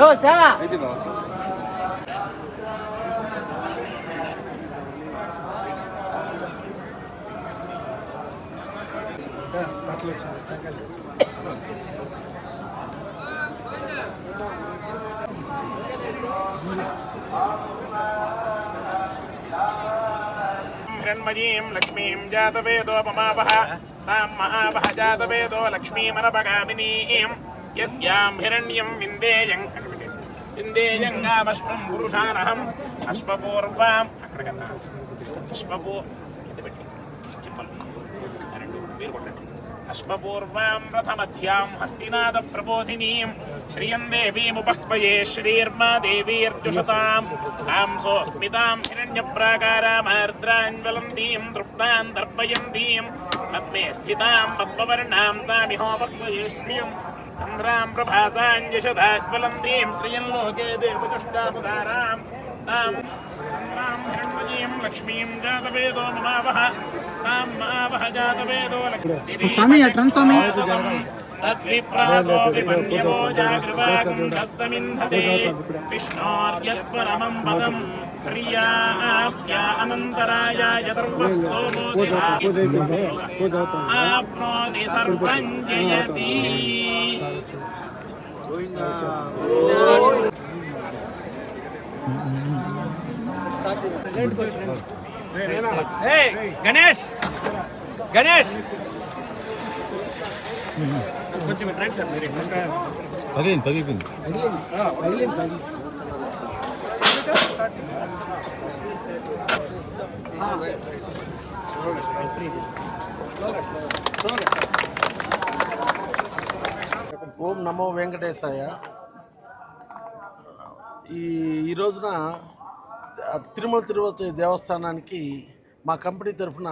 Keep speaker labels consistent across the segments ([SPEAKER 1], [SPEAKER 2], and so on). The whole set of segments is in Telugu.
[SPEAKER 1] Oh, ça
[SPEAKER 2] va హిరణ్మయీం లక్ష్మీం జాతవేదోపమాపహ తాం మహాపహ జాతవేదో లక్ష్మీమనపగామినీం यस्यां हिरण्यं विन्देयं विन्देयङ्गामश्वं पुरुषानहम् అశ్వపూర్వం అక్కడ కదా అశ్వపూ కింద పెట్టి చెప్పాలి రెండు మీరు కొట్టండి అశ్వపూర్వాం రథమధ్యాం హస్తినాథ ప్రబోధినీం శ్రియం దేవీముపక్వయే శ్రీర్మా దేవీర్జుషతాం తాం సోస్మితాం హిరణ్యప్రాకారామార్ద్రాన్వలంతీం తృప్తాం దర్పయంతీం పద్మే స్థితాం పద్మవర్ణాం తామిహోపక్వయే శ్రియం चन्द्राम् प्रभासाञ्जशधाज्वलन्तीम् प्रियम् लोके देवचुष्टापधाराम् ताम् चन्द्राम् हिरण्मयीम् लक्ष्मीम् जातवेदो ममावः ताम् मावः जातवेदो
[SPEAKER 3] लक्ष्मी तद्विप्रासोऽपि मन्यवो जागृवागन्धस्समिन्धते
[SPEAKER 2] विष्णोर्यत्परमम् पदम्। गणेश! गणेश! हम्म। कुछ मिनट राइट सर मेरे पगेन
[SPEAKER 3] पगेन पगेन
[SPEAKER 4] हाँ, पगेन
[SPEAKER 5] ఓం నమో వెంకటేశాయ. ఈ ఈ రోజున తిరుమల తిరుపతి దేవస్థానానికి మా కంపెనీ తరఫున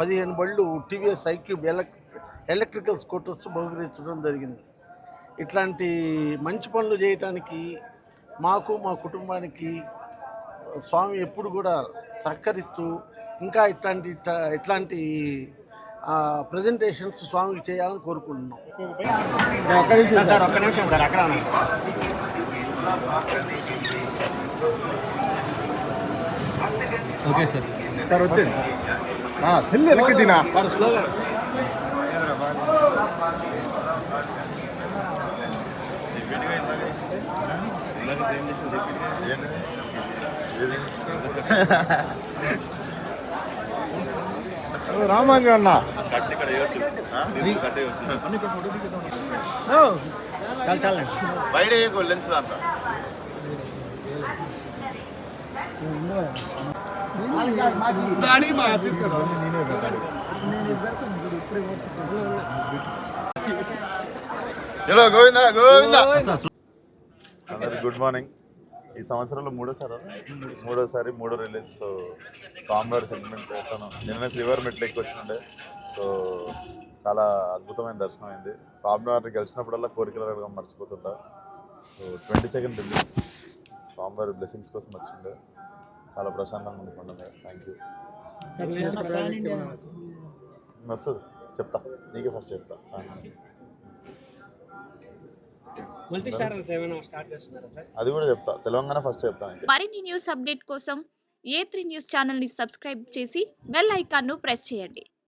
[SPEAKER 5] పదిహేను బళ్ళు TVS iQube elec electrical scooters బహుకరించడం జరిగింది. ఇట్లాంటి మంచి పనులు చేయటానికి మాకు మా కుటుంబానికి స్వామి ఎప్పుడు కూడా సహకరిస్తూ ఇంకా ఇట్లాంటి ఇట్లా- ఇట్లాంటి ప్రజెంటేషన్స్ స్వామికి చేయాలని కోరుకుంటున్నాం.
[SPEAKER 3] సార్ ఒక్క నిమిషం సార్ అక్కడ ఉన్నాను.
[SPEAKER 4] Okay sir.
[SPEAKER 1] సార్ సెల్ వెనక్కి అన్న
[SPEAKER 6] బయట లెన్స్ దాంట్లో? హలో గోవిందా గోవిందా. అందరికి గుడ్ మార్నింగ్. ఈ సంవత్సరంలో మూడోసారి? మూడోసారి మూడో రిలీజ్ సో స్వామివారి సెంటిమెంట్ చేస్తాను నిన్న శ్రీవారి మెట్లు ఎక్కువ వచ్చినండే సో చాలా అద్భుతమైన దర్శనం అయింది. స్వామివారిని గెలిచినప్పుడల్లా కోరికలు మర్చిపోతుంటా. సో ట్వంటీ సెకండ్ రిలీజ్ స్వామివారి బ్లెస్సింగ్స్ కోసం వచ్చిండే. చాలా ప్రశాంతంగా ఉండిపోండి థ్యాంక్ యూ వస్తుంది. చెప్తా. నీకే ఫస్ట్ చెప్తా. అది కూడా చెప్తా. తెలంగాణ ఫస్ట్
[SPEAKER 7] మరిన్ని న్యూస్ అప్డేట్ కోసం ఏ త్రీ న్యూస్ ఛానల్ని సబ్స్క్రైబ్ చేసి బెల్ ఐకాన్ను ప్రెస్ చేయండి.